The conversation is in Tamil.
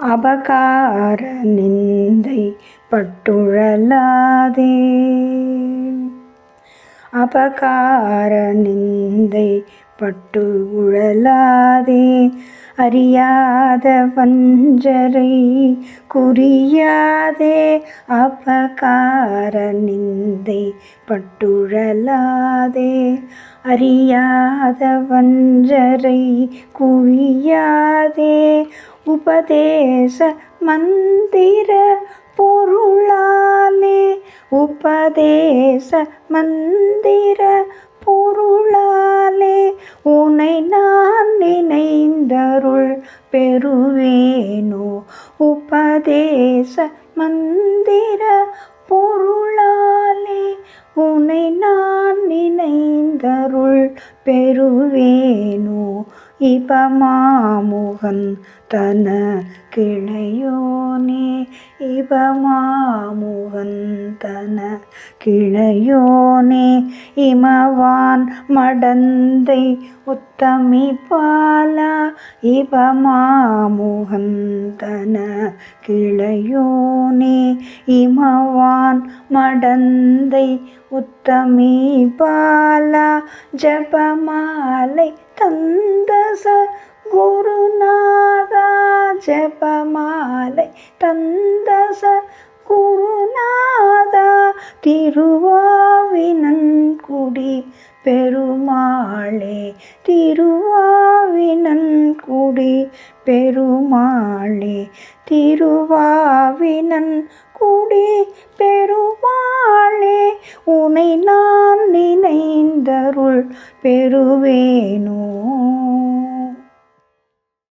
அபகார நிந்தை பட்டுழலாதே அபகார நிந்தை பட்டு உழலாதே அறியாத வஞ்சரை குறியாதே. அபகார நிந்தை பட்டுழலாதே அறியாத வஞ்சரை குவியாதே உபதேச மந்திர பொருளாலே உபதேச மந்திர பொருளாலே உனை நான் நினைந்தருள் பெறுவேனோ. உபதேச மந்திர பொருளாலே உனை நான் நினைந்தருள் பெறுவேனோ. இபமாமுகன் தன கிளையோனே இபமாமுகன் தன கிளையோனே இமவான் மடந்தை உத்தமி பாலா இபமாமுகன் தன கிளையோனே இமவான் மடந்தை உத்தமி பாலா ஜபமாலை தந்த ச குருநாதா ஜபமாலை தந்த ச குருநாதா திருவாவினன் குடி பெருமாளே திருவாவினன்குடி பெருமாளே திருவாவினன் குடி. பெருமாளே உனை நான் நினைந்தருள் பெறுவேனோ.